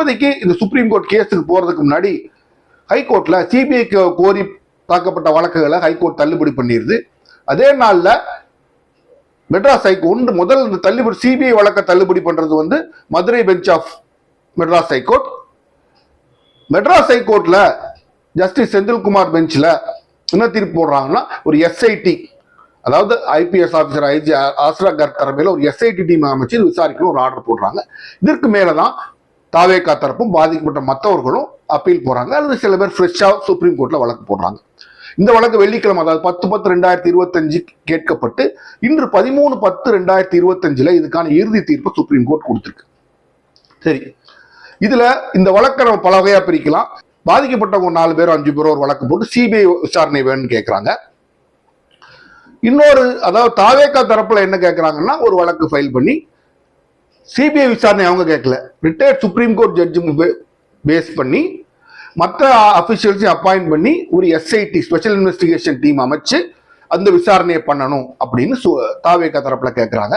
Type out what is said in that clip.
இப்போதைக்கு இந்த supreme court கேஸுக்கு போகிறதுக்கு முன்னாடி ஹைகோர்ட்டில் சிபிஐக்கு கோரி தாக்கப்பட்ட வழக்குகளை ஹைகோர்ட் தள்ளுபடி பண்ணிடுது அதே நாளில் மெட்ராஸ் ஹைகோர்ட் முதல் இந்த தள்ளுபடி சிபிஐ வழக்கை தள்ளுபடி பண்ணுறது வந்து Madurai bench of Madras high court Madras ஹைகோர்ட்டில் ஜஸ்டிஸ் செந்தில்குமார் பெஞ்சில் என்ன தீர்ப்பு போடுறாங்கன்னா ஒரு எஸ்ஐடி அதாவது IPS officer IG Asra Garg தலைமையில் ஒரு எஸ்ஐடி டீம் அமைச்சு விசாரிக்கணும் ஒரு ஆர்டர் போடுறாங்க. இதற்கு மேலே தான் தாவேக்கா தரப்பும் பாதிக்கப்பட்ட மற்றவர்களும் அப்பீல் போகிறாங்க அல்லது சில பேர் ஃப்ரெஷ்ஷாக சுப்ரீம் கோர்ட்டில் வழக்கு போடுறாங்க. இந்த வழக்கு வெள்ளிக்கிழமை அதாவது பத்து பத்து ரெண்டாயிரத்தி இருபத்தஞ்சு கேட்கப்பட்டு இன்று பதிமூணு பத்து ரெண்டாயிரத்தி இருபத்தஞ்சில் இதுக்கான இறுதி தீர்ப்பு சுப்ரீம் கோர்ட் கொடுத்துருக்கு. சரி. இதில் இந்த வழக்கை நம்ம பல வகையாக பிரிக்கலாம். பாதிக்கப்பட்டவங்க நாலு பேர் அஞ்சு பேர் ஒரு வழக்கு போட்டு சிபிஐ விசாரணை வேணும்னு கேட்குறாங்க இன்னொரு அதாவது தாவேக்கா தரப்புல என்ன கேட்குறாங்கன்னா ஒரு வழக்கு ஃபைல் பண்ணி சிபிஐ விசாரணை அவங்க கேட்கல. ரிட்டையர்ட் சுப்ரீம் கோர்ட் ஜட்ஜு பேஸ் பண்ணி மற்ற அஃபிஷியல்ஸையும் அப்பாயிண்ட் பண்ணி ஒரு எஸ்ஐடி ஸ்பெஷல் இன்வெஸ்டிகேஷன் டீம் அமைச்சு அந்த விசாரணையை பண்ணணும் அப்படின்னு சு- தாவேக்கா தரப்புல கேட்குறாங்க